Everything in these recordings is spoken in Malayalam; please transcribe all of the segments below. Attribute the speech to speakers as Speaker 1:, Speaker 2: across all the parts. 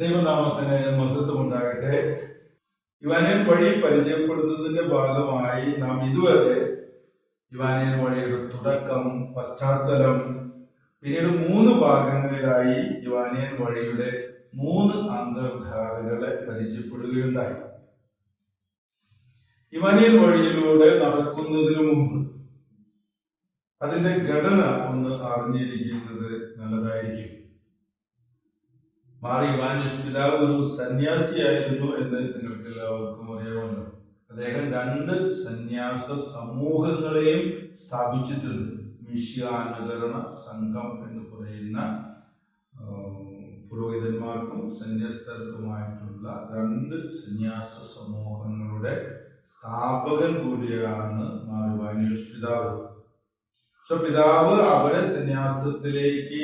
Speaker 1: ദൈവനാമത്തിന് മഹത്വമുണ്ടാകട്ടെ. യുവാനിയൻ വഴി പരിചയപ്പെടുന്നതിന്റെ ഭാഗമായി നാം ഇതുവരെ യുവാനിയൻ വഴിയുടെ തുടക്കം പശ്ചാത്തലം പിന്നീട് മൂന്ന് ഭാഗങ്ങളിലായി യുവാനിയൻ വഴിയുടെ മൂന്ന് അന്തർധാരകളെ പരിചയപ്പെടുകയുണ്ടായി. യുവാനിയൻ വഴിയിലൂടെ നടക്കുന്നതിന് മുമ്പ് അതിന്റെ ഘടന ഒന്ന് അറിഞ്ഞിരിക്കുന്നത് നല്ലതായിരിക്കും. മാറി ഇവാനിയസ് പിതാവ് ഒരു സന്യാസിയായിരുന്നു എന്ന് നിങ്ങൾക്ക് എല്ലാവർക്കും അറിയാമല്ലോ അദ്ദേഹം രണ്ട് സന്യാസ സമൂഹങ്ങളെയും സ്ഥാപിച്ചിട്ടുണ്ട്. മിഷ്യാനുകരണ സംഘം എന്ന് പറയുന്ന പുരോഹിതന്മാർക്കും സന്യസ്തർക്കുമായിട്ടുള്ള രണ്ട് സന്യാസ സമൂഹങ്ങളുടെ സ്ഥാപകൻ കൂടിയാണ് മാറി ഇവാനിയസ് പിതാവ്. പക്ഷെ പിതാവ് അവരെ സന്യാസത്തിലേക്ക്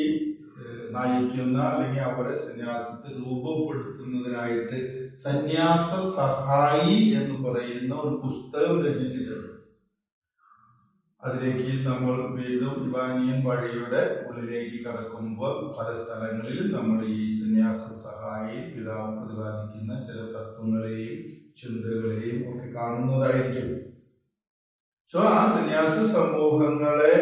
Speaker 1: നയിക്കുന്ന അല്ലെങ്കിൽ അവരെ സന്യാസത്തെ രൂപപ്പെടുത്തുന്നതിനായിട്ട് സന്യാസ സഹായി എന്ന് പറയുന്ന ഒരു പുസ്തകം രചിച്ചിട്ടുണ്ട്. അതിലേക്ക് നമ്മൾ വീണ്ടും ഇവാനിയൻ വഴിയുടെ ഉള്ളിലേക്ക് കടക്കുമ്പോൾ പല സ്ഥലങ്ങളിൽ നമ്മൾ ഈ സന്യാസ സഹായി പിതാവ് പ്രതിപാദിക്കുന്ന ചില തത്വങ്ങളെയും ചിന്തകളെയും ഒക്കെ കാണുന്നതായിരിക്കും. സോ ആ സന്യാസ സമൂഹങ്ങളെ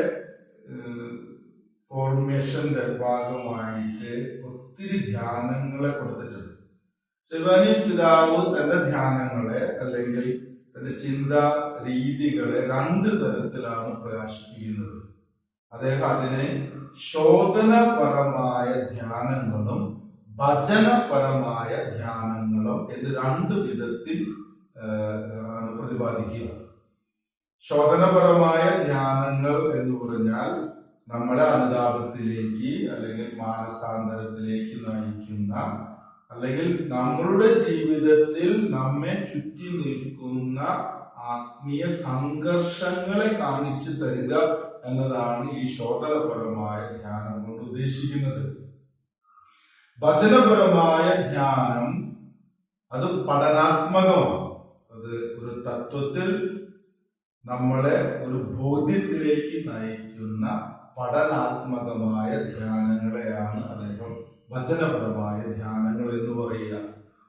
Speaker 1: ഫോർമേഷന്റെ ഭാഗമായിട്ട് ഒത്തിരി ധ്യാനങ്ങളെ കൊടുത്തിട്ടുണ്ട്. ശിവാനീഷ് പിതാവ് തന്റെ ധ്യാനങ്ങളെ അല്ലെങ്കിൽ തന്റെ ചിന്താ രീതികളെ രണ്ട് തരത്തിലാണ് പ്രകാശിപ്പിക്കുന്നത്. അദ്ദേഹം അതിനെ ശോധനപരമായ ധ്യാനങ്ങളും ഭജനപരമായ ധ്യാനങ്ങളും എന്ന് രണ്ട് വിധത്തിൽ ആണ് പ്രതിപാദിക്കുക. ശോധനപരമായ ധ്യാനങ്ങൾ എന്ന് പറഞ്ഞാൽ നമ്മളെ അനുതാപത്തിലേക്ക് അല്ലെങ്കിൽ മാനസാന്തരത്തിലേക്ക് നയിക്കുന്ന അല്ലെങ്കിൽ നമ്മളുടെ ജീവിതത്തിൽ നമ്മെ ചുറ്റി നിൽക്കുന്ന ആത്മീയ സംഘർഷങ്ങളെ കാണിച്ചു തരിക എന്നതാണ് ഈ ശോധനപരമായ ധ്യാനം കൊണ്ട് ഉദ്ദേശിക്കുന്നത്. ഭജനപരമായ ധ്യാനം അത് പഠനാത്മകമാണ്. അത് ഒരു തത്വത്തിൽ നമ്മളെ ഒരു ബോധ്യത്തിലേക്ക് നയിക്കുന്ന പഠനാത്മകമായ ധ്യാനങ്ങളെയാണ് അദ്ദേഹം വചനപരമായ ധ്യാനങ്ങൾ എന്ന് പറയുക.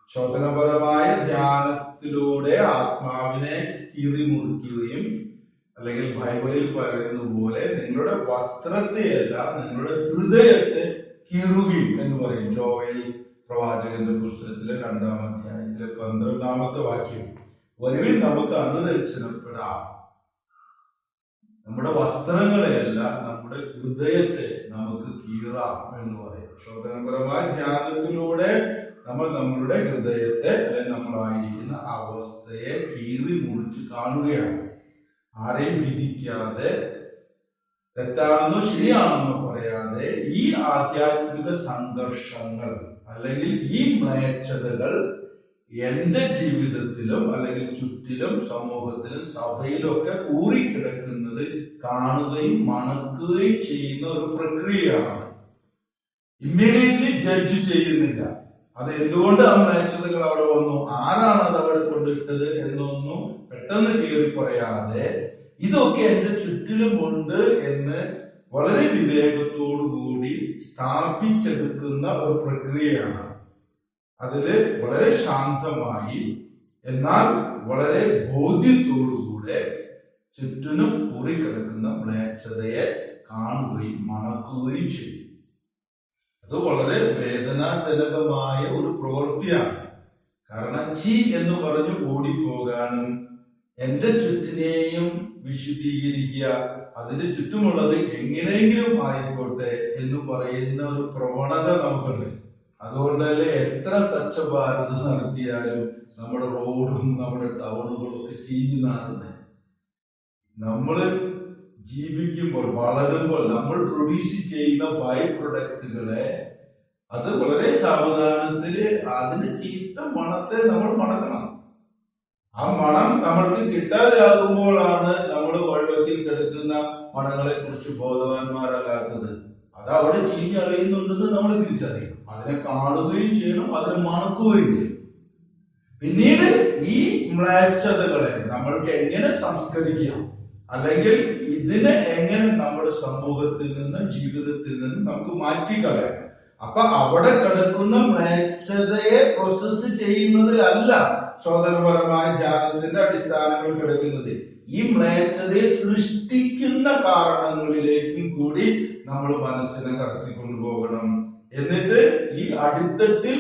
Speaker 1: ശോധനപരമായ ധ്യാനത്തിലൂടെ ആത്മാവിനെ കീറിമുറിക്കുകയും അല്ലെങ്കിൽ ബൈബിളിൽ പറയുന്ന പോലെ നിങ്ങളുടെ വസ്ത്രത്തെയല്ല നിങ്ങളുടെ ഹൃദയത്തെ കീറുകയും എന്ന് പറയും. ജോയൽ പ്രവാചകന്റെ പുസ്തകത്തിലെ രണ്ടാം അധ്യായത്തിലെ പന്ത്രണ്ടാമത്തെ വാക്യം. വരുവിൽ നമുക്ക് അനുദർശനപ്പെടാം നമ്മുടെ വസ്ത്രങ്ങളെയല്ല നമ്മുടെ ഹൃദയത്തെ നമുക്ക് കീറാം എന്ന് പറയും. ശോധനപരമായ ധ്യാനത്തിലൂടെ നമ്മൾ നമ്മളുടെ ഹൃദയത്തെ അല്ലെങ്കിൽ നമ്മളായിരിക്കുന്ന അവസ്ഥയെ കീറി മുറിച്ച് കാണുകയാണ്. ആരെയും വിധിക്കാതെ തെറ്റാണെന്നോ ശരിയാണെന്നോ പറയാതെ ഈ ആധ്യാത്മിക സംഘർഷങ്ങൾ അല്ലെങ്കിൽ ഈ മ്ലേച്ഛതകൾ എന്റെ ജീവിതത്തിലും അല്ലെങ്കിൽ ചുറ്റിലും സമൂഹത്തിലും സഭയിലും ഒക്കെ ഊറിക്കിടക്കുന്നത് കാണുകയും മണക്കുകയും ചെയ്യുന്ന ഒരു പ്രക്രിയയാണ്. ഇമ്മീഡിയറ്റ്ലി ജഡ്ജ് ചെയ്യുന്നില്ല. അത് എന്തുകൊണ്ട് മ്ലേച്ഛതകൾ അവിടെ വന്നു? ആരാണ് അത് അവിടെ കൊണ്ടിട്ടത് എന്നൊന്നും പെട്ടെന്ന് കീറി പറയാതെ ഇതൊക്കെ എന്റെ ചുറ്റിലും ഉണ്ട് എന്ന് വളരെ വിവേകത്തോടു കൂടി സ്ഥാപിച്ചെടുക്കുന്ന ഒരു പ്രക്രിയയാണ്. അതിൽ വളരെ ശാന്തമായി എന്നാൽ വളരെ ബോധ്യത്തോടുകൂടെ ചുറ്റിനും കൂറി കിടക്കുന്ന മ്ലേച്ഛതയെ കാണുകയും മണക്കുകയും ചെയ്യും. അത് വളരെ വേദനാജനകമായ ഒരു പ്രവൃത്തിയാണ്. കാരണം ചി എന്ന് പറഞ്ഞ് ഓടിപ്പോകാനും എന്റെ ചുറ്റിനെയും വിശുദ്ധീകരിക്കുക അതിന്റെ ചുറ്റുമുള്ളത് എങ്ങനെയെങ്കിലും ആയിക്കോട്ടെ എന്ന് പറയുന്ന ഒരു പ്രവണത നമുക്കുണ്ട്. അതുകൊണ്ടല്ലേ എത്ര സ്വച്ഛ ഭാരത് നടത്തിയാലും നമ്മുടെ റോഡും നമ്മുടെ ടൗണുകളും ഒക്കെ ചീഞ്ഞു നാറുന്നത് നമ്മൾ ജീവിക്കുമ്പോൾ വളരുമ്പോൾ നമ്മൾ പ്രൊഡ്യൂസ് ചെയ്യുന്ന ബൈ പ്രൊഡക്റ്റുകളെ അത് വളരെ സാവധാനത്തിൽ അതിന് ചീത്ത മണത്തെ നമ്മൾ മണക്കണം. ആ മണം നമ്മൾക്ക് കിട്ടാതെയാകുമ്പോഴാണ് നമ്മൾ വഴിവക്കിൽ കിടക്കുന്ന മണങ്ങളെ കുറിച്ച് ബോധവാന്മാരല്ലാത്തത്. അത് അവിടെ ചീഞ്ഞറിയുന്നുണ്ടെന്ന് നമ്മൾ തിരിച്ചറിയണം. അതിനെ കാണുകയും ചെയ്യണം അതിനെ മണക്കുകയും ചെയ്യണം. പിന്നീട് ഈ മ്ലേച്ഛതകളെ നമ്മൾക്ക് എങ്ങനെ സംസ്കരിക്കാം? അല്ലെങ്കിൽ ഇതിനെ എങ്ങനെ നമ്മുടെ സമൂഹത്തിൽ നിന്ന് ജീവിതത്തിൽ നിന്ന് നമുക്ക് മാറ്റിക്കളയാം അപ്പൊ അവിടെ കിടക്കുന്ന മ്ലേച്ഛതയെ പ്രോസസ് ചെയ്യുന്നതിലല്ല സ്വതന്ത്രപരമായ ധ്യാനത്തിന്റെ അടിസ്ഥാനങ്ങൾ കിടക്കുന്നത്. ഈ മ്ലേച്ഛതയെ സൃഷ്ടിക്കുന്ന കാരണങ്ങളിലേക്കും കൂടി നമ്മൾ മനസ്സിനെ കടത്തിക്കൊണ്ടുപോകണം എന്നിട്ട് ഈ അടിത്തട്ടിൽ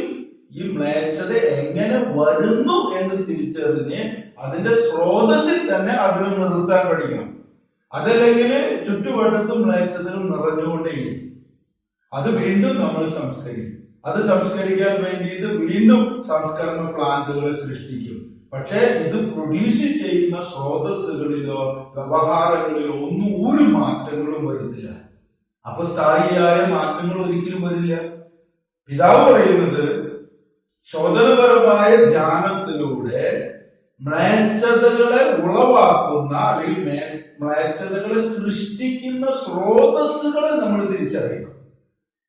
Speaker 1: ഈ മ്ലേച്ഛത എങ്ങനെ വരുന്നു എന്ന് തിരിച്ചറിഞ്ഞ് അതിന്റെ സ്രോതസ്സിൽ തന്നെ അതിനെ നിർത്താൻ പഠിക്കണം. അതല്ലെങ്കിൽ ചുറ്റുവട്ടത്തും മ്ലേച്ഛതകൾ നിറഞ്ഞുകൊണ്ടേയിരിക്കും. അത് വീണ്ടും നമ്മൾ സംസ്കരിക്കും. അത് സംസ്കരിക്കാൻ വേണ്ടിയിട്ട് വീണ്ടും സംസ്കരണ പ്ലാന്റുകളെ സൃഷ്ടിക്കും. പക്ഷേ ഇത് പ്രൊഡ്യൂസ് ചെയ്യുന്ന സ്രോതസ്സുകളിലോ വ്യവഹാരങ്ങളിലോ ഒന്നും ഒരു മാറ്റങ്ങളും വരുന്നില്ല. അപ്പൊ സ്ഥായിയായ മാറ്റങ്ങൾ ഒരിക്കലും വരില്ല. പിതാവ് പറയുന്നത് ശോധനപരമായ ധ്യാനത്തിലൂടെ മ്ലേച്ഛതകളെ ഉളവാക്കുന്ന അല്ലെങ്കിൽ മ്ലേച്ഛതകളെ സൃഷ്ടിക്കുന്ന സ്രോതസ്സുകളെ നമ്മൾ തിരിച്ചറിയണം.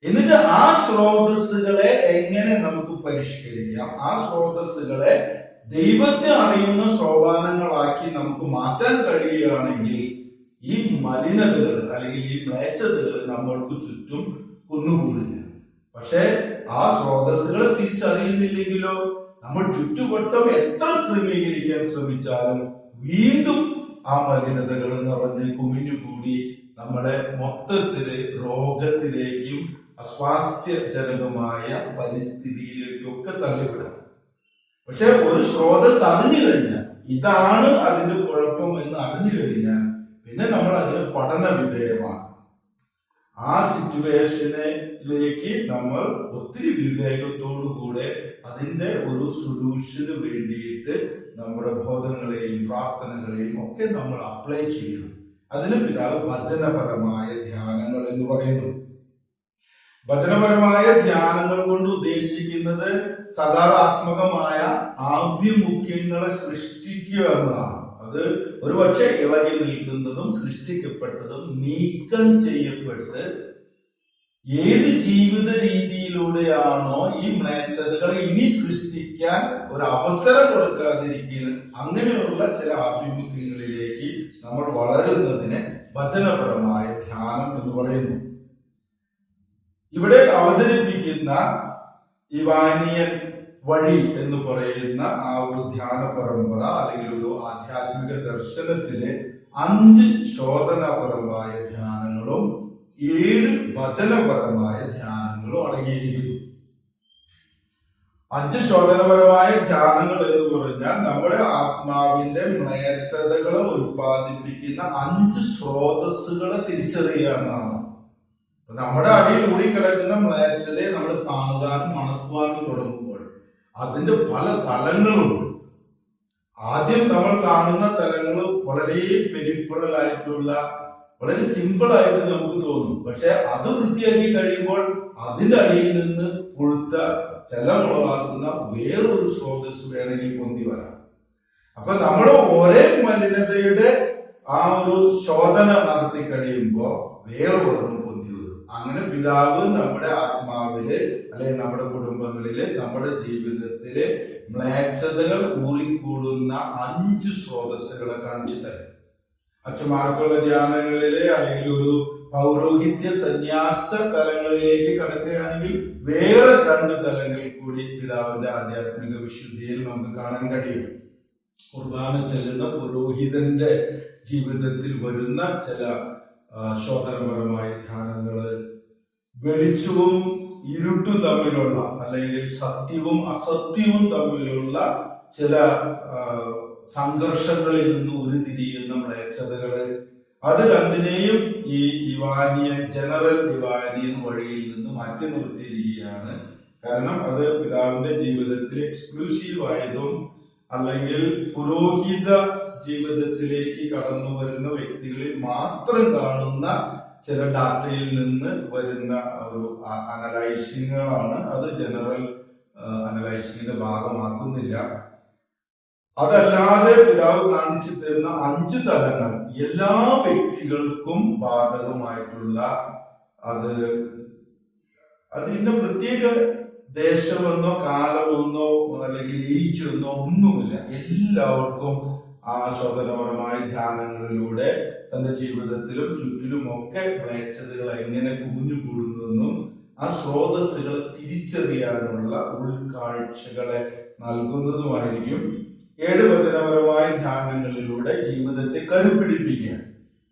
Speaker 1: എന്നിട്ട് ആ സ്രോതസ്സുകളെ എങ്ങനെ നമുക്ക് പരിഷ്കരിക്കാം? ആ സ്രോതസ്സുകളെ ദൈവത്തെ അറിയുന്ന സോപാനങ്ങളാക്കി നമുക്ക് മാറ്റാൻ കഴിയുകയാണെങ്കിൽ ഈ മലിനതകൾ അല്ലെങ്കിൽ ഈ മ്ലേച്ഛതകൾ നമ്മൾക്ക് ചുറ്റും കുന്നുകൂടില്ല പക്ഷെ ആ സ്രോതസ്സുകളെ തിരിച്ചറിയുന്നില്ലെങ്കിലോ? നമ്മൾ ചുറ്റുവട്ടം എത്ര ക്രമീകരിക്കാൻ ശ്രമിച്ചാലും വീണ്ടും ആ മലിനതകൾ നിറഞ്ഞ് കുമിഞ്ഞുകൂടി നമ്മളെ മൊത്തത്തിൽ രോഗത്തിലേക്കും അസ്വാസ്ഥ്യജനകമായ പരിസ്ഥിതിയിലേക്കും ഒക്കെ തള്ളിവിടാം. പക്ഷെ ഒരു സ്രോതസ് അറിഞ്ഞു കഴിഞ്ഞാൽ ഇതാണ് അതിന്റെ കുഴപ്പം എന്ന് അറിഞ്ഞു കഴിഞ്ഞാൽ പിന്നെ നമ്മൾ അതിന് പഠന വിധേയമാണ് ആ സിറ്റുവേഷനിലേക്ക് നമ്മൾ ഒത്തിരി വിവേകത്തോടു കൂടെ അതിന്റെ ഒരു സൊല്യൂഷന് വേണ്ടിയിട്ട് നമ്മുടെ ബോധങ്ങളെയും പ്രാർത്ഥനകളെയും ഒക്കെ നമ്മൾ അപ്ലൈ ചെയ്യണം. അതിന് പിതാവ് ഭജനപരമായ ധ്യാനങ്ങൾ എന്ന് പറയുന്നു. വചനപരമായ ധ്യാനങ്ങൾ കൊണ്ട് ഉദ്ദേശിക്കുന്നത് സകാരാത്മകമായ ആഭിമുഖ്യങ്ങളെ സൃഷ്ടിക്കുക എന്നതാണ്. അത് ഒരുപക്ഷെ ഇളകി നിൽക്കുന്നതും സൃഷ്ടിക്കപ്പെട്ടതും നീക്കം ചെയ്യപ്പെട്ട് ഏത് ജീവിത രീതിയിലൂടെയാണോ ഈ മ്ലേച്ഛതകൾ ഇനി സൃഷ്ടിക്കാൻ ഒരു അവസരം കൊടുക്കാതിരിക്കുക അങ്ങനെയുള്ള ചില ആഭിമുഖ്യങ്ങളിലേക്ക് നമ്മൾ വളരുന്നതിന് വചനപരമായ ധ്യാനം എന്ന് പറയുന്നു. ഇവിടെ അവതരിപ്പിക്കുന്ന ഇവാനിയൻ വഴി എന്ന് പറയുന്ന ആ ഒരു ധ്യാന പരമ്പര അല്ലെങ്കിൽ ഒരു ആധ്യാത്മിക ദർശനത്തിലെ അഞ്ച് ശോധനാപരമായ ധ്യാനങ്ങളും ഏഴ് വചനപരമായ ധ്യാനങ്ങളും അടങ്ങിയിരിക്കുന്നു. അഞ്ച് ശോധനപരമായ ധ്യാനങ്ങൾ എന്ന് പറഞ്ഞാൽ നമ്മുടെ ആത്മാവിന്റെ മ്ലേച്ഛതകളെ ഉൽപ്പാദിപ്പിക്കുന്ന അഞ്ച് സ്രോതസ്സുകളെ തിരിച്ചറിയുക എന്നാണ് നമ്മുടെ അടിയിൽ ഊടിക്കിടക്കുന്ന മ്ലേച്ഛതയെ നമ്മൾ കാണുവാനും മണക്കുവാനും തുടങ്ങുമ്പോൾ അതിന്റെ പല തലങ്ങളുണ്ട്. ആദ്യം നമ്മൾ കാണുന്ന തലങ്ങൾ വളരെ പെരിഫറൽ ആയിട്ടുള്ള വളരെ സിമ്പിൾ ആയിട്ട് നമുക്ക് തോന്നും. പക്ഷെ അത് വൃത്തിയാക്കി കഴിയുമ്പോൾ അതിന്റെ അടിയിൽ നിന്ന് കൊഴുത്ത ചെലമുളവാക്കുന്ന വേറൊരു സ്രോതസ് വേണമെങ്കിൽ പൊന്തി വരാം. അപ്പൊ നമ്മൾ ഒരേ മലിനതയുടെ ആ ഒരു ശോധന നടത്തി കഴിയുമ്പോ വേറൊരെണ്ണം പൊന്തി വരും. അങ്ങനെ പിതാവ് നമ്മുടെ ആത്മാവിൽ അല്ലെങ്കിൽ നമ്മുടെ കുടുംബങ്ങളിൽ നമ്മുടെ ജീവിതത്തിൽ മ്ലേച്ഛതകൾ ഊറിക്കൂടുന്ന അഞ്ച് സ്രോതസ്സുകളെ കാണിച്ചു തരും. അച്ഛന്മാർക്കുള്ള ധ്യാനങ്ങളിൽ അല്ലെങ്കിൽ ഒരു പൗരോഹിത്യ സന്യാസ തലങ്ങളിലേക്ക് കടക്കുകയാണെങ്കിൽ വേറെ രണ്ട് തലങ്ങൾ കൂടി പിതാവിന്റെ ആധ്യാത്മിക വിശുദ്ധിയിൽ നമുക്ക് കാണാൻ കഴിയും. കുർബാന ചെല്ലുന്ന പുരോഹിതന്റെ ജീവിതത്തിൽ വരുന്ന ചില ശോധനപരമായ ധ്യാനങ്ങൾ വെളിച്ചവും ഇരുട്ടും തമ്മിലുള്ള അല്ലെങ്കിൽ സത്യവും അസത്യവും തമ്മിലുള്ള ചില സംഘർഷങ്ങളിൽ നിന്ന് ഉരുതിരിയുന്ന മ്ലേച്ഛതകൾ. അത് രണ്ടിനെയും ഈ ഇവാനിയൻ ജനറൽ ഇവാനിയൻ വഴിയിൽ നിന്ന് മാറ്റി നിർത്തിയിരിക്കുകയാണ്. കാരണം അത് പിതാവിന്റെ ജീവിതത്തിൽ എക്സ്ക്ലൂസീവ് ആയതും അല്ലെങ്കിൽ പുരോഹിത ജീവിതത്തിലേക്ക് കടന്നു വരുന്ന വ്യക്തികളിൽ മാത്രം കാണുന്ന ചില ഡാറ്റയിൽ നിന്ന് വരുന്ന ഒരു അനലൈസിങ്ങുകളാണ് അത് ജനറൽ അനലൈസിങ്ങിന്റെ ഭാഗമാക്കുന്നില്ല. അതല്ലാതെ പിതാവ് കാണിച്ചു തരുന്ന അഞ്ച് തലങ്ങൾ എല്ലാ വ്യക്തികൾക്കും ബാധകമായിട്ടുള്ള അത് അതിന്റെ പ്രത്യേക ദേശമെന്നോ കാലമെന്നോ അല്ലെങ്കിൽ ഏജ് ഒന്നുമില്ല. എല്ലാവർക്കും ആ ധ്യാനങ്ങളിലൂടെ തന്റെ ജീവിതത്തിലും ചുറ്റിലും ഒക്കെ മ്ലേച്ഛതകൾ എങ്ങനെ കുമിഞ്ഞു കൂടുന്നതെന്നും ആ സ്രോതസ്സുകളെ തിരിച്ചറിയാനുള്ള ഉൾക്കാഴ്ചകളെ നൽകുന്നതുമായിരിക്കും ഏഴ് വചനപരമായ ധ്യാനങ്ങളിലൂടെ ജീവിതത്തെ കരുപിടിപ്പിക്കാൻ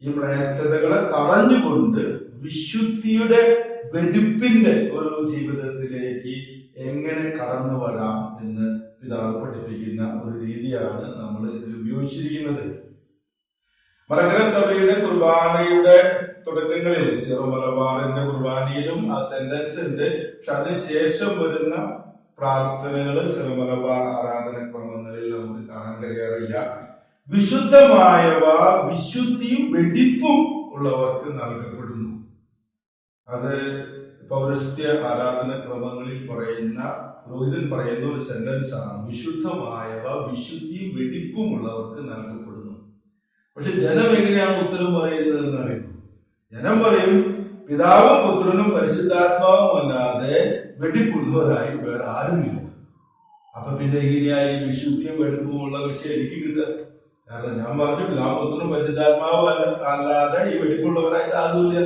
Speaker 1: ഈ മ്ലേച്ഛതകളെ തടഞ്ഞുകൊണ്ട് വിശുദ്ധിയുടെ വെടിപ്പിന്റെ ഒരു ജീവിതത്തിലേക്ക് എങ്ങനെ കടന്നു വരാം എന്ന് പിതാവ് പഠിപ്പിക്കുന്ന ഒരു രീതിയാണ് നമ്മൾ ഇതിൽ ഉപയോഗിച്ചിരിക്കുന്നത് മലങ്കര സഭയുടെ കുർബാനയുടെ തുടക്കങ്ങളിൽ സിറോ മലബാറിന്റെ കുർബാനയിലും ആ സെന്റൻസ് ഉണ്ട്. പക്ഷെ അതിനുശേഷം വരുന്ന പ്രാർത്ഥനകൾ സിറോ മലബാർ ആരാധന ക്രമങ്ങളിൽ നമുക്ക് കാണാൻ കഴിയാറില്ല. വിശുദ്ധമായവ വിശുദ്ധിയും വെടിപ്പും ഉള്ളവർക്ക് നൽകപ്പെടുന്നു. അത് പൗരസ്ത്യ ആരാധന ക്രമങ്ങളിൽ പറയുന്ന പുരോഹിതൻ പറയുന്ന ഒരു സെന്റൻസ് ആണ്. വിശുദ്ധമായവ വിശുദ്ധിയും വെടിപ്പും ഉള്ളവർക്ക് നൽകപ്പെടുന്നു. പക്ഷെ ജനം എങ്ങനെയാണ് ഉത്തരം പറയുന്നത് എന്ന് അറിയുന്നു? ജനം പറയും പിതാവും പുത്രനും പരിശുദ്ധാത്മാവും അല്ലാതെ വെട്ടിക്കൊള്ളുന്നവരായി വേറെ ആരുമില്ല. അപ്പൊ പിന്നെ എങ്ങനെയായി വിശുദ്ധിയും വെടുപ്പും ഉള്ള വിഷയം എനിക്ക് കിട്ടുക. കാരണം ഞാൻ പറഞ്ഞു പിതാവും പുത്രനും പരിശുദ്ധാത്മാവും അല്ല- അല്ലാതെ ഈ വെടിപ്പുള്ളവരായിട്ട് ആരുമില്ല.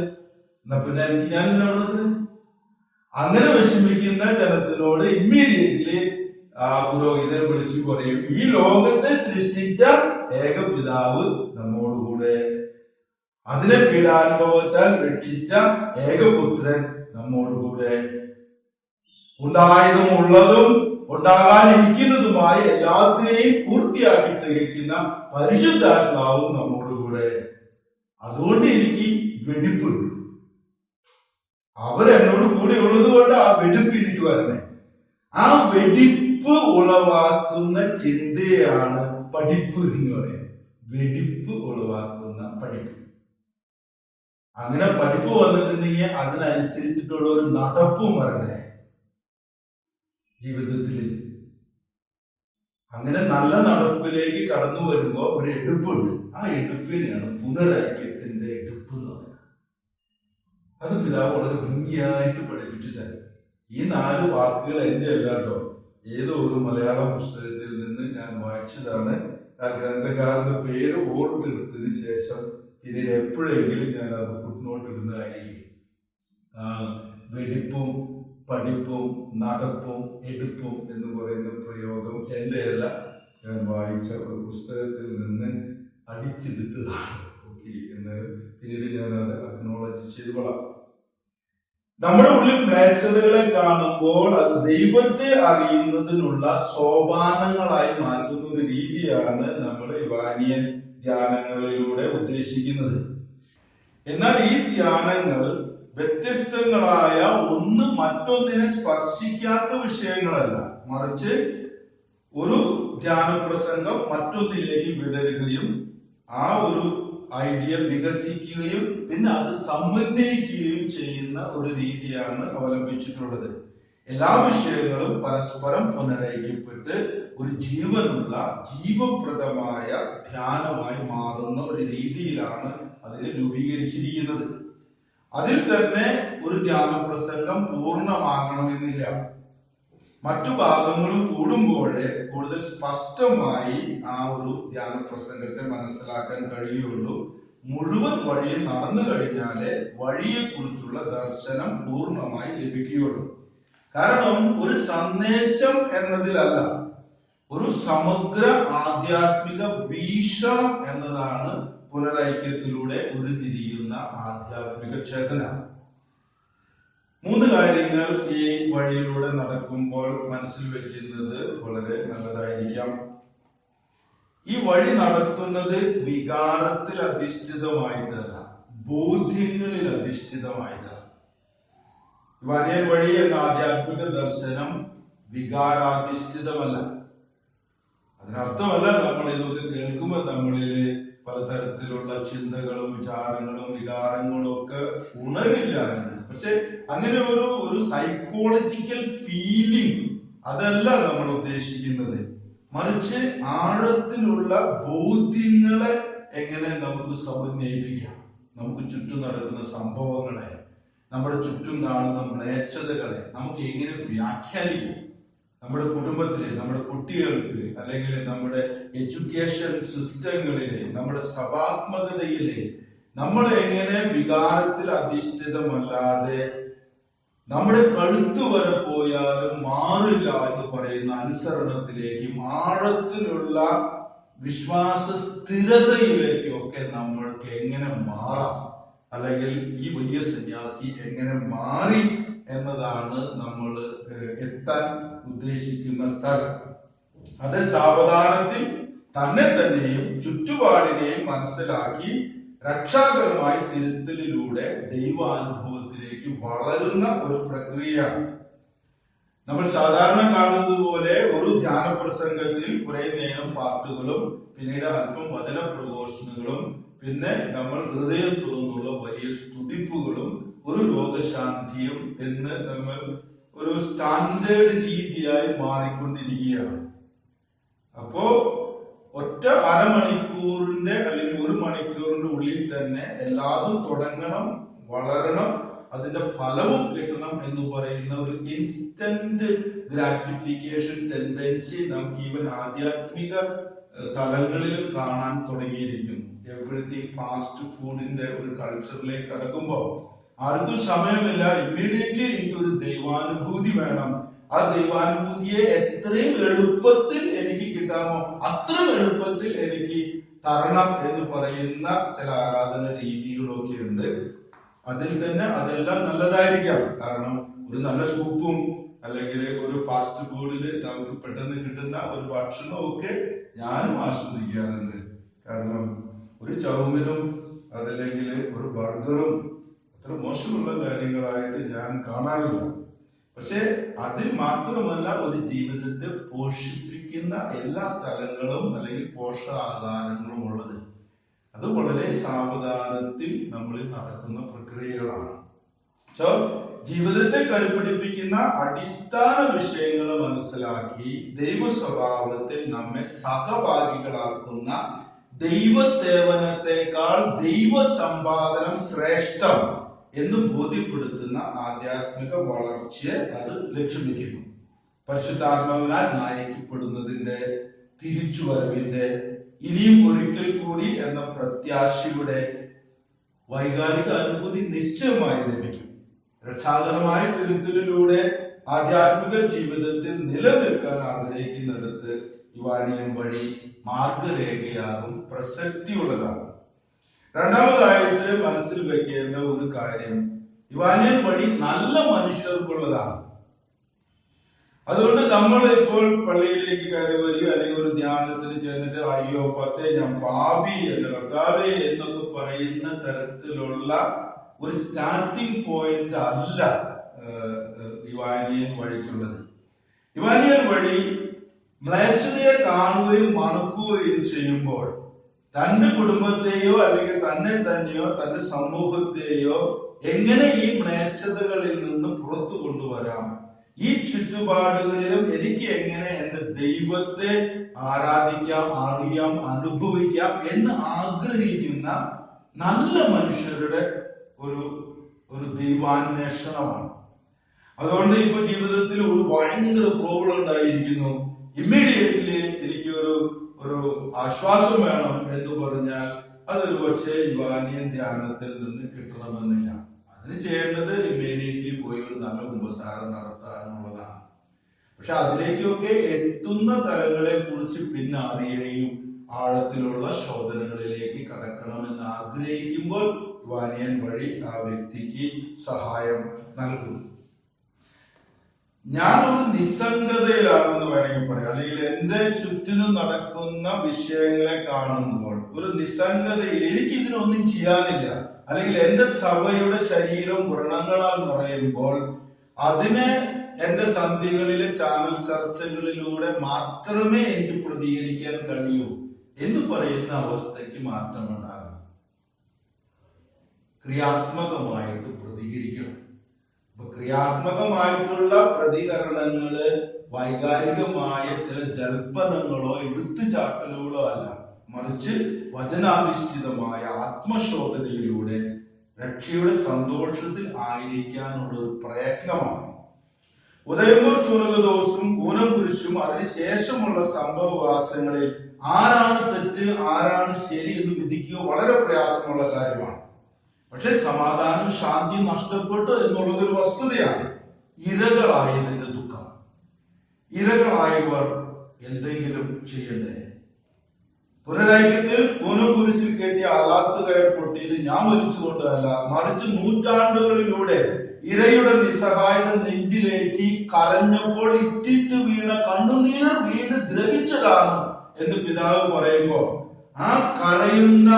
Speaker 1: എന്നാ പിന്നെ എനിക്ക് ഞാൻ എന്തിനാ അങ്ങനെ വിഷമിക്കുന്ന ജനത്തിനോട് ഇമ്മീഡിയറ്റ്ലി ആ പുരോഹിതൻ വിളിച്ചു പറയും ഈ ലോകത്തെ സൃഷ്ടിച്ച ഏക പിതാവ് നമ്മോടുകൂടെ. അതിനെ പീഡാനുഭവത്താൽ രക്ഷിച്ച ഏകപുത്രൻ നമ്മോടുകൂടെ. ഉണ്ടായതും ഉള്ളതും ഉണ്ടാകാനിരിക്കുന്നതുമായ എല്ലാത്തിനെയും പൂർത്തിയാക്കി തികയ്ക്കുന്ന പരിശുദ്ധാത്മാവും നമ്മോടുകൂടെ. അതുകൊണ്ട് എനിക്ക് വെടിപ്പുണ്ട്. അവരെന്നോട് കൂടെ ഉള്ളത് കൊണ്ട് ആ വെടിപ്പ് എനിക്ക് വരണേ. ആ വെടിപ്പ് ഉളവാക്കുന്ന ചിന്തയാണ് പഠിപ്പ് എന്ന് പറയാം. വെടിപ്പ് ഒഴിവാക്കുന്ന പഠിപ്പ്. അങ്ങനെ പഠിപ്പ് വന്നിട്ടുണ്ടെങ്കിൽ അതിനനുസരിച്ചിട്ടുള്ള ഒരു നടപ്പും വരണ്ടേ? ജീവിതത്തിൽ അങ്ങനെ നല്ല നടപ്പിലേക്ക് കടന്നു വരുമ്പോ ഒരു എടുപ്പുണ്ട്. ആ എടുപ്പിനെയാണ് പുനരൈക്യത്തിന്റെ എടുപ്പ് എന്ന് പറയുന്നത് അത് പിതാവ് വളരെ ഭംഗിയായിട്ട് പഠിപ്പിച്ചു തരും ഈ നാല് വാക്കുകൾ എന്റെ അല്ല കേട്ടോ. ഏതോ ഒരു മലയാള പുസ്തകത്തിൽ നിന്ന് ഞാൻ വായിച്ചതാണ്. ആ ഗ്രന്ഥകാരന്റെ പേര് ഓർത്തെടുത്തതിന് ശേഷം പിന്നീട് എപ്പോഴെങ്കിലും ഞാൻ അത് ഫുട്നോട്ട് ഇടുന്നതായിരിക്കും. വെടിപ്പും പഠിപ്പും നടപ്പും എടുപ്പും എന്ന് പറയുന്ന പ്രയോഗം എന്റെയല്ല ഞാൻ വായിച്ച ഒരു പുസ്തകത്തിൽ നിന്ന് അടിച്ചെടുത്തതാണ്. ഓക്കെ എന്നാലും പിന്നീട് ഞാൻ അത് അക്നോളജ് ചെയ്തുകൊള്ളാം. നമ്മുടെ ഉള്ളിൽ മ്ലേച്ഛതകളെ കാണുമ്പോൾ അത് ദൈവത്തെ അറിയുന്നതിനുള്ള സോപാനങ്ങളായി മാറ്റുന്ന ഒരു രീതിയാണ് നമ്മൾ ഇവാനിയൻ ധ്യാനങ്ങളിലൂടെ ഉദ്ദേശിക്കുന്നത്. എന്നാൽ ഈ ധ്യാനങ്ങൾ വ്യത്യസ്തങ്ങളായ ഒന്ന് മറ്റൊന്നിനെ സ്പർശിക്കാത്ത വിഷയങ്ങളല്ല. മറിച്ച് ഒരു ധ്യാന പ്രസംഗം മറ്റൊന്നിലേക്ക് വിടരുകയും ആ ഒരു ഐഡിയ വികസിക്കുകയും പിന്നെ അത് സമന്വയിക്കുകയും ചെയ്യുന്ന ഒരു രീതിയാണ് അവലംബിച്ചിട്ടുള്ളത്. എല്ലാ വിഷയങ്ങളും പരസ്പരം പുനരയിക്കപ്പെട്ട് ഒരു ജീവനുള്ള ജീവപ്രദമായ ധ്യാനമായി മാറുന്ന ഒരു രീതിയിലാണ് അതിനെ രൂപീകരിച്ചിരിക്കുന്നത്. അതിൽ തന്നെ ഒരു ധ്യാന പ്രസംഗം പൂർണമാകണമെന്നില്ല. മറ്റു ഭാഗങ്ങളും കൂടുമ്പോൾ കൂടുതൽ സ്പഷ്ടമായി ആ ഒരു ധ്യാന പ്രസംഗത്തെ മനസ്സിലാക്കാൻ കഴിയുള്ളൂ. മുഴുവൻ വഴിയും നടന്നു കഴിഞ്ഞാലേ വഴിയെ കുറിച്ചുള്ള ദർശനം പൂർണമായി ലഭിക്കുകയുള്ളൂ. കാരണം ഒരു സന്ദേശം എന്നതിലല്ല ഒരു സമഗ്ര ആധ്യാത്മിക വീക്ഷണം എന്നതാണ് പുനരൈക്യത്തിലൂടെ ഉരുതിരിയുന്ന ആധ്യാത്മിക ചേതന. മൂന്ന് കാര്യങ്ങൾ ഈ വഴിയിലൂടെ നടക്കുമ്പോൾ മനസ്സിൽ വെക്കുന്നത് വളരെ നല്ലതായിരിക്കാം. ഈ വഴി നടക്കുന്നത് വികാരത്തിൽ അധിഷ്ഠിതമായിട്ടല്ല ബോധ്യങ്ങളിൽ അധിഷ്ഠിതമായിട്ടാണ്. വനയൻ വഴി എന്ന ആധ്യാത്മിക ദർശനം വികാരാധിഷ്ഠിതമല്ല. അതിനർത്ഥമല്ല നമ്മൾ ഇതൊക്കെ കേൾക്കുമ്പോൾ നമ്മളിൽ പലതരത്തിലുള്ള ചിന്തകളും വിചാരങ്ങളും വികാരങ്ങളും ഒക്കെ ഉണരില്ല. പക്ഷെ അങ്ങനെ ഒരു ഒരു സൈക്കോളജിക്കൽ ഫീലിംഗ് അതല്ല നമ്മൾ ഉദ്ദേശിക്കുന്നത്. മറിച്ച് ആഴത്തിലുള്ള ബോധ്യങ്ങളെ എങ്ങനെ നമുക്ക് സമന്വയിപ്പിക്കാം? നമുക്ക് ചുറ്റും നടക്കുന്ന സംഭവങ്ങളെ നമ്മുടെ ചുറ്റും കാണുന്ന മ്ലേച്ഛതകളെ നമുക്ക് എങ്ങനെ വ്യാഖ്യാനിക്കാം? നമ്മുടെ കുടുംബത്തിലെ നമ്മുടെ കുട്ടികൾക്ക് അല്ലെങ്കിൽ നമ്മുടെ എഡ്യൂക്കേഷൻ സിസ്റ്റങ്ങളിലെ നമ്മുടെ സഭാത്മകതയിലെ നമ്മൾ എങ്ങനെ വികാരത്തിൽ അധിഷ്ഠിതമല്ലാതെ നമ്മുടെ കഴുത്ത് വരെ പോയാലും മാറില്ല എന്ന് പറയുന്ന അനുസരണത്തിലേക്കും ആഴത്തിലുള്ള വിശ്വാസ സ്ഥിരതയിലേക്കൊക്കെ നമ്മൾക്ക് എങ്ങനെ മാറാം? അല്ലെങ്കിൽ ഈ വലിയ സന്യാസി എങ്ങനെ മാറി എന്നതാണ് നമ്മൾ എത്താൻ ഉദ്ദേശിക്കുന്ന സ്ഥലം. അത് സാവധാനത്തിൽ തന്നെ തന്നെയും ചുറ്റുപാടിനെയും മനസ്സിലാക്കി രക്ഷാകരമായ തിരുത്തലിലൂടെ ദൈവാനുഭവത്തിലേക്ക് വളരുന്ന ഒരു പ്രക്രിയയാണ്. നമ്മൾ സാധാരണ കാണുന്നത് പോലെ ഒരു ധ്യാന പ്രസംഗത്തിൽ കുറെ നേരം പാട്ടുകളും പിന്നീട് അല്പം വചന പ്രഘോഷണങ്ങളും പിന്നെ നമ്മൾ ഹൃദയം തുറന്നുള്ള വലിയ സ്തുതിപ്പുകളും ഒരു രോഗശാന്തിയും എന്ന് നമ്മൾ ഒരു സ്റ്റാൻഡേർഡ് രീതിയായി മാറിക്കൊണ്ടിരിക്കുകയാണ്. അപ്പോ ഒറ്റ അരമണിക്കൂറിന്റെ അല്ലെങ്കിൽ ഒരു മണിക്കൂറിന്റെ ഉള്ളിൽ തന്നെ എല്ലാതും തുടങ്ങണം വളരണം അതിന്റെ ഫലവും കിട്ടണം എന്ന് പറയുന്ന ഒരു ഇൻസ്റ്റന്റ് ഗ്രാറ്റിഫിക്കേഷൻ ടെൻഡൻസി നമുക്ക് ഈവൻ ആധ്യാത്മിക തലങ്ങളിലും കാണാൻ തുടങ്ങിയിരിക്കുന്നു. എവറിത്തിങ് ഫാസ്റ്റ് ഫുഡിന്റെ ഒരു കൾച്ചറിലേക്ക് കടക്കുമ്പോൾ ആർക്കും സമയമില്ല. ഇമ്മീഡിയറ്റ്ലി എനിക്ക് ഒരു ദൈവാനുഭൂതി വേണം. ആ ദൈവാനുഭൂതിയെ എത്രയും എളുപ്പത്തിൽ എനിക്ക് കിട്ടാമോ അത്രയും എളുപ്പത്തിൽ എനിക്ക് തരണം എന്ന് പറയുന്ന ചില ആരാധന രീതികളൊക്കെ ഉണ്ട്. അതിൽ തന്നെ അതെല്ലാം നല്ലതായിരിക്കാം. കാരണം ഒരു നല്ല സൂപ്പും അല്ലെങ്കിൽ ഒരു ഫാസ്റ്റ് ഫുഡിൽ നമുക്ക് പെട്ടെന്ന് കിട്ടുന്ന ഒരു ഭക്ഷണവും ഒക്കെ ഞാനും ആസ്വദിക്കാറുണ്ട്. കാരണം ഒരു ചൗമിനും അതല്ലെങ്കിൽ ഒരു ബർഗറും അത്ര മോശമുള്ള കാര്യങ്ങളായിട്ട് ഞാൻ കാണാറില്ല. പക്ഷെ അതിൽ മാത്രമല്ല ഒരു ജീവിതത്തെ പോഷിപ്പിക്കുന്ന എല്ലാ തലങ്ങളും അല്ലെങ്കിൽ പോഷകാഹാരങ്ങളും ഉള്ളത്. അത് വളരെ സാവധാനത്തിൽ നമ്മൾ നടക്കുന്ന പ്രക്രിയകളാണ്. സോ ജീവിതത്തെ കരുപിടിപ്പിക്കുന്ന അടിസ്ഥാന വിഷയങ്ങൾ മനസ്സിലാക്കി ദൈവ സ്വഭാവത്തിൽ നമ്മെ സഹഭാഗികളാക്കുന്ന ദൈവ സേവനത്തെക്കാൾ ദൈവ സമ്പാദനം ശ്രേഷ്ഠം എന്ന് ബോധ്യപ്പെടുത്തുന്ന ആധ്യാത്മിക വളർച്ചയെ അത് ലക്ഷ്യമിക്കുന്നു. പരിശുദ്ധാത്മാവിനാൽ നയിക്കപ്പെടുന്നതിന്റെ തിരിച്ചുവരവിന്റെ ഇനിയും ഒരിക്കൽ കൂടി എന്ന പ്രത്യാശയുടെ വൈകാരിക അനുഭൂതി നിശ്ചയമായി ലഭിക്കും. രക്ഷാകരമായ തിരുത്തലിലൂടെ ആധ്യാത്മിക ജീവിതത്തിൽ നിലനിൽക്കാൻ ആഗ്രഹിക്കുന്നിടത്ത് ഇവാനിയം വഴി മാർഗരേഖയാകും പ്രസക്തിയുള്ളതാണ് രണ്ടാമതായിട്ട് മനസ്സിൽ വെക്കേണ്ട ഒരു കാര്യം യുവാനിയം വഴി നല്ല മനുഷ്യർക്കുള്ളതാണ്. അതുകൊണ്ട് നമ്മൾ ഇപ്പോൾ പള്ളിയിലേക്ക് കയറി വരിക അല്ലെങ്കിൽ ഒരു ധ്യാനത്തിന് ചെന്നിട്ട് അയ്യോ പത്തേ ഞാൻ പാപി എന്റെ കർത്താവേ എന്നൊക്കെ പറയുന്ന തരത്തിലുള്ള ഒരു സ്റ്റാർട്ടിംഗ് പോയിന്റ് അല്ല ഇവാനിയൻ വഴിക്കുള്ളത്. ഇവാനിയൻ വഴി മ്ലേച്ഛതയെ കാണുകയും മണക്കുകയും ചെയ്യുമ്പോൾ തന്റെ കുടുംബത്തെയോ അല്ലെങ്കിൽ തന്നെ തന്നെയോ തന്റെ സമൂഹത്തെയോ എങ്ങനെ ഈ മ്ലേച്ഛതകളിൽ നിന്ന് പുറത്തു കൊണ്ടുവരാം? ഈ ചുറ്റുപാടുകളിലും എനിക്ക് എങ്ങനെ എന്റെ ദൈവത്തെ ആരാധിക്കാം അറിയാം അനുഭവിക്കാം എന്ന് ആഗ്രഹിക്കുന്ന നല്ല മനുഷ്യരുടെ ഒരു ഒരു ദൈവാന്വേഷണമാണ്. അതുകൊണ്ട് ഇപ്പൊ ജീവിതത്തിൽ ഒരു ഭയങ്കര പ്രോബ്ലം ഉണ്ടായിരിക്കുന്നു. ഇമ്മീഡിയറ്റ്ലി എനിക്ക് ഒരു ഒരു ആശ്വാസം വേണം എന്ന് പറഞ്ഞാൽ അതൊരു പക്ഷേ യുവാനിയൻ ധ്യാനത്തിൽ നിന്ന് കിട്ടണമെന്നില്ല. അതിന് ചെയ്യേണ്ടത് ഇമ്മീഡിയറ്റ്ലി പോയി ഒരു നല്ല കുമ്പസാരം നടത്തുക എന്നുള്ളതാണ് പക്ഷെ അതിലേക്കൊക്കെ എത്തുന്ന തലങ്ങളെ കുറിച്ച് പിന്നെ അറിയുകയും ആഴത്തിലുള്ള ശോധനകളിലേക്ക് കടക്കണമെന്ന് ആഗ്രഹിക്കുമ്പോൾ വാനിയൻ വഴി ആ വ്യക്തിക്ക് സഹായം നൽകും. ഞാൻ ഒരു നിസ്സംഗതയിലാണെന്ന് വേണമെങ്കിൽ പറയാം. അല്ലെങ്കിൽ എന്റെ ചുറ്റിനും നടക്കുന്ന വിഷയങ്ങളെ കാണുമ്പോൾ ഒരു നിസ്സംഗതയിൽ എനിക്ക് ഇതിനൊന്നും ചെയ്യാനില്ല. അല്ലെങ്കിൽ എന്റെ സഭയുടെ ശരീരം വ്രണങ്ങളാൽ നിറയുമ്പോൾ അതിനെ എന്റെ സന്ധികളിലെ ചാനൽ ചർച്ചകളിലൂടെ മാത്രമേ എനിക്ക് പ്രതികരിക്കാൻ കഴിയൂ എന്ന് പറയുന്ന അവസ്ഥയ്ക്ക് മാറ്റമുണ്ടാകും. ക്രിയാത്മകമായിട്ട് പ്രതികരിക്കണം. അപ്പൊ ക്രിയാത്മകമായിട്ടുള്ള പ്രതികരണങ്ങൾ വൈകാരികമായ ചില ജൽപ്പനങ്ങളോ എടുത്തുചാട്ടലുകളോ അല്ല. മറിച്ച് വചനാധിഷ്ഠിതമായ ആത്മശോധനയിലൂടെ രക്ഷയുടെ സന്തോഷത്തിൽ ആയിരിക്കാനുള്ള ഒരു പ്രയത്നമാണ്. ഉദയംപൂർ സൂനകദോസും ഊനംകുരിശും അതിനുശേഷമുള്ള സംഭവവാസങ്ങളിൽ ആരാണ് തെറ്റ് ആരാണ് ശരി എന്ന് വിധിക്കുക വളരെ പ്രയാസമുള്ള കാര്യമാണ്. പക്ഷെ സമാധാനം ശാന്തി നഷ്ടപ്പെട്ടു എന്നുള്ളത് ഒരു വസ്തുതയാണ്. ഇരകളായതിന്റെ ദുഃഖം. ഇരകളായവർ എന്തെങ്കിലും ചെയ്യണ്ടേ? പുനരൈക്യത്തിൽ പൂനം കുരിശിൽ കെട്ടിയ അലാത്ത് കയർ പൊട്ടിയത് ഞാൻ മരിച്ചുകൊണ്ടതല്ല. മറിച്ച് നൂറ്റാണ്ടുകളിലൂടെ ഇരയുടെ നിസ്സഹായത നെഞ്ചിലേറ്റി കരഞ്ഞപ്പോൾ ഇറ്റിറ്റ് വീണ കണ്ണുനീർ വീണ് ദ്രവിച്ചതാണ് എന്ന് പിതാവ് പറയുമ്പോ ആ കരയുന്ന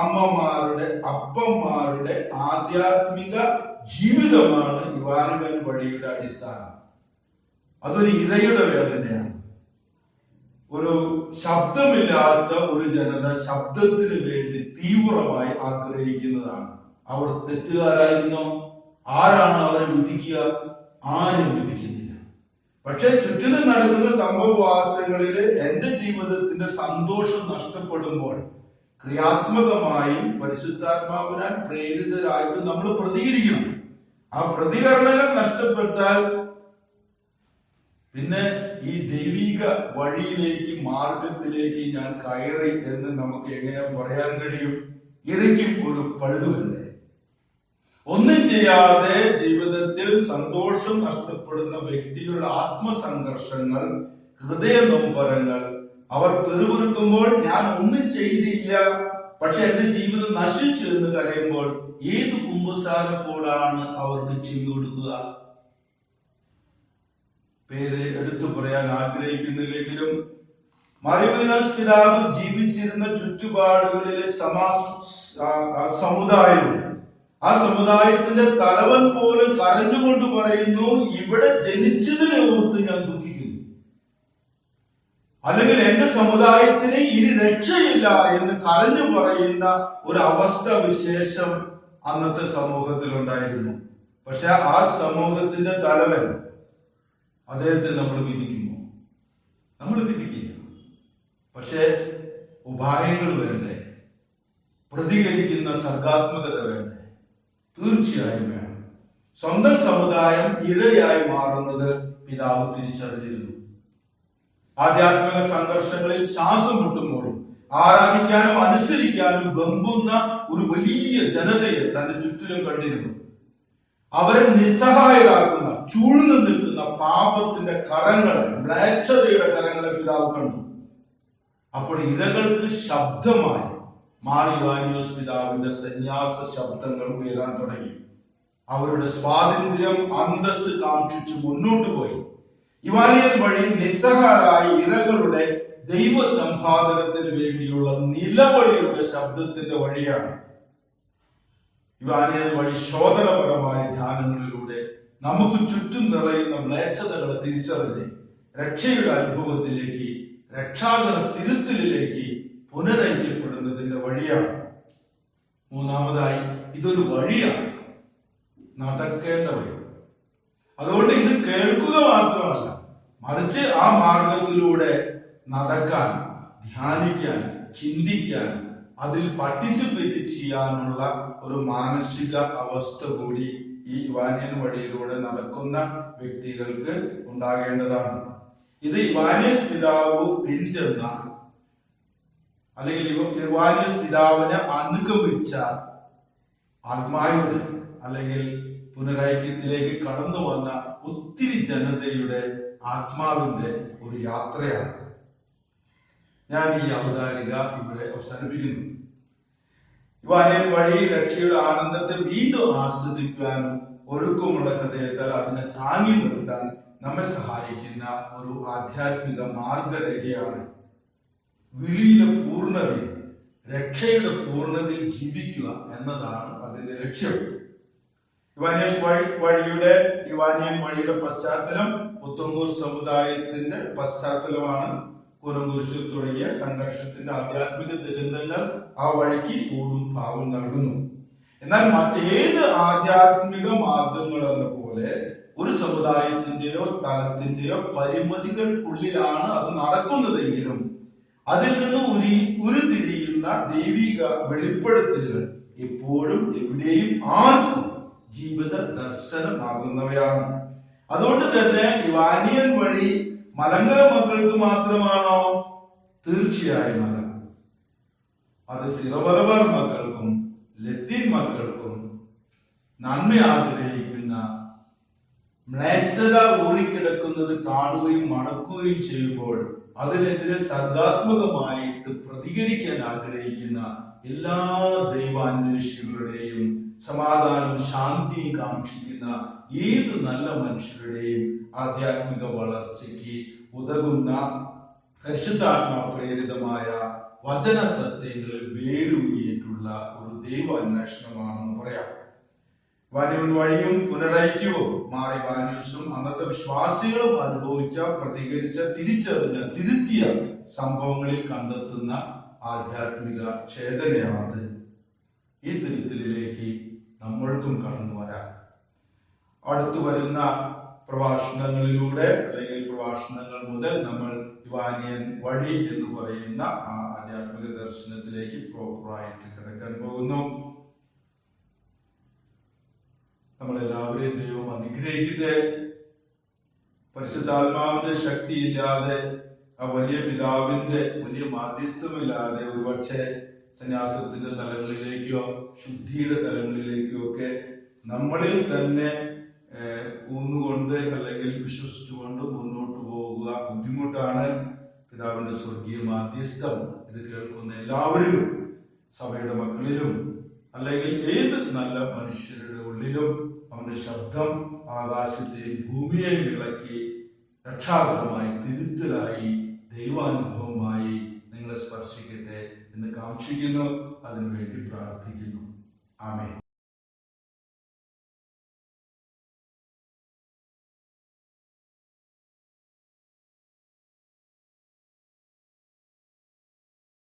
Speaker 1: അമ്മമാരുടെ അപ്പന്മാരുടെ ആധ്യാത്മിക ജീവിതമാണ് ഇവാനുവൻ വഴിയുടെ അടിസ്ഥാനം. അതൊരു ഇരയുടെ വേദനയാണ്. ഒരു ശബ്ദമില്ലാത്ത ഒരു ജനത ശബ്ദത്തിന് വേണ്ടി തീവ്രമായി ആഗ്രഹിക്കുന്നതാണ്. അവർ തെറ്റുകാരായിരുന്നു? ആരാണ് അവരെ വിധിക്കുക? ആരും വിധിക്കുന്നില്ല. പക്ഷെ ചുറ്റിനും നടക്കുന്ന സംഭവവാസങ്ങളിൽ എന്റെ ജീവിതത്തിന്റെ സന്തോഷം നഷ്ടപ്പെടുമ്പോൾ ക്രിയാത്മകമായി പരിശുദ്ധാത്മാവിനാൽ പ്രേരിതരായിട്ട് നമ്മൾ പ്രതികരിക്കണം. ആ പ്രതികരണങ്ങൾ നഷ്ടപ്പെട്ടാൽ പിന്നെ ഈ ദൈവിക വഴിയിലേക്ക് മാർഗത്തിലേക്ക് ഞാൻ കയറി എന്ന് നമുക്ക് എങ്ങനെ പറയാൻ കഴിയും? ഇരയ്ക്കും ഒരു പഴുതുണ്ട് ഒന്നും ചെയ്യാതെ ജീവിതത്തിൽ സന്തോഷം നഷ്ടപ്പെടുന്ന വ്യക്തികളുടെ ആത്മസംഘർഷങ്ങൾ ഹൃദയ നൊമ്പരങ്ങൾ അവർ പെറുപിറുക്കുമ്പോൾ ഞാൻ ഒന്നും ചെയ്തില്ല. പക്ഷെ എന്റെ ജീവിതം നശിച്ചു എന്ന് കരയുമ്പോൾ ഏത് കുമ്പസാരപ്പോടാണ് അവർക്ക് ചെവി കൊടുക്കുക? പേര് എടുത്തു പറയാൻ ആഗ്രഹിക്കുന്നില്ലെങ്കിലും മറിവിനാസ് പിതാവ് ജീവിച്ചിരുന്ന ചുറ്റുപാടുകളിലെ സമാ സമുദായവും ആ സമുദായത്തിന്റെ തലവൻ പോലും കരഞ്ഞുകൊണ്ട് പറയുന്നു ഇവിടെ ജനിച്ചതിനെ ഓർത്ത് ഞാൻ ദുഃഖിക്കുന്നു. അല്ലെങ്കിൽ എന്റെ സമുദായത്തിന് ഇനി രക്ഷയില്ല എന്ന് കരഞ്ഞു പറയുന്ന ഒരു അവസ്ഥ വിശേഷം അന്നത്തെ സമൂഹത്തിൽ ഉണ്ടായിരുന്നു പക്ഷെ ആ സമൂഹത്തിന്റെ തലവൻ അദ്ദേഹത്തെ നമ്മൾ വിധിക്കുമോ നമ്മൾ വിധിക്കില്ല. പക്ഷേ ഉപായങ്ങൾ വേണ്ടേ? പ്രതികരിക്കുന്ന സർഗാത്മകത വേണ്ടേ? തീർച്ചയായും വേണം. സ്വന്തം സമുദായം ഇരയായി മാറുന്നത് പിതാവ് തിരിച്ചറിഞ്ഞിരുന്നു. ആധ്യാത്മിക സംഘർഷങ്ങളിൽ ശ്വാസം മുട്ടുമ്പോഴും ആരാധിക്കാനും അനുസരിക്കാനും ബമ്പുന്ന ഒരു വലിയ ജനതയെ തന്റെ ചുറ്റിലും കണ്ടിരുന്നു. അവരെ നിസ്സഹായരാക്കുന്ന നിൽക്കുന്ന പാപത്തിന്റെ കരങ്ങളെ മ്ലേച്ഛതയുടെ കരങ്ങളെ പിതാവ് കണ്ടു. അപ്പോൾ ഇരകൾക്ക് ശബ്ദമായി മാറി വാനിയോസ് പിതാവിന്റെ സന്യാസ ശബ്ദങ്ങൾ ഉയരാൻ തുടങ്ങി. അവരുടെ സ്വാതന്ത്ര്യം അന്തസ് കാക്ഷിച്ചു മുന്നോട്ട് പോയി. ഇവാനിയൻ വഴി നിസ്സഹാരായ ഇരകളുടെ ദൈവ സമ്പാദനത്തിന് വേണ്ടിയുള്ള നിലവഴിയുടെ ശബ്ദത്തിന്റെ വഴിയാണ്. ഇവാനിയൻ വഴി ശോധനപരമായ ധ്യാനങ്ങളിലൂടെ നമുക്ക് ചുറ്റും നിറയുന്ന മ്ലേച്ഛതകളെ തിരിച്ചറിഞ്ഞ് രക്ഷയുടെ അനുഭവത്തിലേക്ക് രക്ഷാകര തിരുത്തലിലേക്ക് പുനരയിക്കപ്പെടുന്നതിന്റെ വഴിയാണ്. മൂന്നാമതായി ഇതൊരു വഴിയാണ്. നടക്കേണ്ട വഴി. അതുകൊണ്ട് ഇത് കേൾക്കുക മാത്രമല്ല മറിച്ച് ആ മാർഗത്തിലൂടെ നടക്കാൻ ധ്യാനിക്കാൻ ചിന്തിക്കാൻ അതിൽ പാർട്ടിസിപ്പേറ്റ് ചെയ്യാനുള്ള ഒരു മാനസിക അവസ്ഥ കൂടി ഈ ഇവാനിയൻ വഴിയിലൂടെ നടക്കുന്ന വ്യക്തികൾക്ക് ഉണ്ടാകേണ്ടതാണ്. ഇത് ഇവാനിയസ് പിതാവ് പിഞ്ചെന്ന അല്ലെങ്കിൽ ഇവ- ഇവാനിയസ് പിതാവിനെ അനുഗമിച്ച ആത്മായുടെ അല്ലെങ്കിൽ പുനരൈക്യത്തിലേക്ക് കടന്നു വന്ന ഒത്തിരി ജനതയുടെ ആത്മാവിന്റെ ഒരു യാത്രയാണ്. ഞാൻ ഈ അവതാരിക ഇവിടെ അവസാനിപ്പിക്കുന്നു. ഇവാനിയൻ വഴി രക്ഷയുടെ ആനന്ദത്തെ വീണ്ടും ആസ്വദിക്കാനും ഒരുക്കമുള്ള ഹൃദയത്താൽ അതിനെ താങ്ങി നിർത്താൻ നമ്മെ സഹായിക്കുന്ന ഒരു ആധ്യാത്മിക മാർഗരേഖയാണ് വിളിയിലെ പൂർണതയിൽ രക്ഷയുടെ പൂർണതയിൽ ജീവിക്കുക എന്നതാണ് അതിന്റെ ലക്ഷ്യം. ഇവാനിയസ് വഴി വഴിയുടെ ഇവാനിയൻ വഴിയുടെ പശ്ചാത്തലം പുത്തങ്ങൂർ സമുദായത്തിന്റെ പശ്ചാത്തലമാണ്. കുരങ്കുരിശിൽ തുടങ്ങിയ സംഘർഷത്തിന്റെ ആധ്യാത്മിക ദുരന്തങ്ങൾ ആ വഴിക്ക് കൂടും ഭാവം നൽകുന്നു. എന്നാൽ മറ്റേത് ആധ്യാത്മിക മാർഗങ്ങൾ എന്ന പോലെ ഒരു സമുദായത്തിന്റെയോ സ്ഥലത്തിന്റെയോ പരിമിതികൾക്കുള്ളിലാണ് അത് നടക്കുന്നതെങ്കിലും അതിൽ നിന്ന് ഉരി ഉരുതിരിയുന്ന ദൈവിക വെളിപ്പെടുത്തലുകൾ എപ്പോഴും എവിടെയും ആർക്കും ജീവിത ദർശനമാകുന്നവയാണ്. അതുകൊണ്ട് തന്നെ ഇവാനിയൻ വഴി മലങ്കര മക്കൾക്ക് മാത്രമാണോ? തീർച്ചയായും അല്ല അത് സിറവർവർ മക്കൾക്കും ലത്തീൻ മക്കൾക്കും നന്മ ആഗ്രഹിക്കുന്ന മ്ലേച്ഛത ഊറിക്കിടക്കുന്നത് കാണുകയും മണക്കുകയും ചെയ്യുമ്പോൾ അതിനെതിരെ സർഗാത്മകമായിട്ട് പ്രതികരിക്കാൻ ആഗ്രഹിക്കുന്ന എല്ലാ ദൈവാന്വേഷികളുടെയും സമാധാനവും ശാന്തിയും കാക്ഷിക്കുന്ന ഏത് നല്ല മനുഷ്യരുടെയും ആധ്യാത്മിക വളർച്ചയ്ക്ക് ഉതകുന്ന പരിശുദ്ധാത്മാ പ്രേരിതമായ വചന സത്യങ്ങളിൽ വേരൂന്നിയിട്ടുള്ള ഒരു ദൈവ അന്വേഷണമാണെന്ന് പറയാം. വാന്യവൻ വഴിയും പുനരൈക്യവും മാറി വാന്യൂസും അന്നത്തെ വിശ്വാസികളും അനുഭവിച്ച പ്രതികരിച്ച തിരിച്ചറിഞ്ഞ തിരുത്തിയ സംഭവങ്ങളിൽ കണ്ടെത്തുന്ന ആധ്യാത്മിക ചേതനയാണത്. ഈ തിരുത്തലിലേക്ക് നമ്മൾക്കും കടന്നു വരാം. അടുത്തു വരുന്ന പ്രഭാഷണങ്ങളിലൂടെ അല്ലെങ്കിൽ പ്രഭാഷണങ്ങൾ മുതൽ നമ്മൾ യുവാനിയൻ വഴി എന്ന് പറയുന്ന ആ ആധ്യാത്മിക ദർശനത്തിലേക്ക് പ്രോപ്പറായിട്ട് കിടക്കാൻ പോകുന്നു. നമ്മളെല്ലാവരെയും ദൈവം അനുഗ്രഹിക്കട്ടെ. പരിശുദ്ധാത്മാവിന്റെ ശക്തിയില്ലാതെ ആ വലിയ പിതാവിന്റെ വലിയ മാധ്യസ്ഥമില്ലാതെ ഒരുപക്ഷെ സന്യാസത്തിന്റെ തലങ്ങളിലേക്കോ ശുദ്ധിയുടെ തലങ്ങളിലേക്കോ ഒക്കെ നമ്മളിൽ തന്നെ ഊന്നുകൊണ്ട് അല്ലെങ്കിൽ വിശ്വസിച്ചുകൊണ്ട് മുന്നോട്ട് പോകുക ബുദ്ധിമുട്ടാണ്. പിതാവിന്റെ സ്വർഗീയ മാധ്യസ്ഥം ഇത് കേൾക്കുന്ന എല്ലാവരിലും സഭയുടെ മക്കളിലും അല്ലെങ്കിൽ ഏത് നല്ല മനുഷ്യരുടെ ഉള്ളിലും അവന്റെ ശബ്ദം ആകാശത്തെയും ഭൂമിയെയും ഇളക്കി രക്ഷാകരമായി തിരുത്തലായി ദൈവാനുഭവമായി നിങ്ങളെ സ്പർശിക്കട്ടെ. എന്ന് കാക്ഷിക്കുന്നു. അതിനുവേണ്ടി പ്രാർത്ഥിക്കുന്നു. ആമേ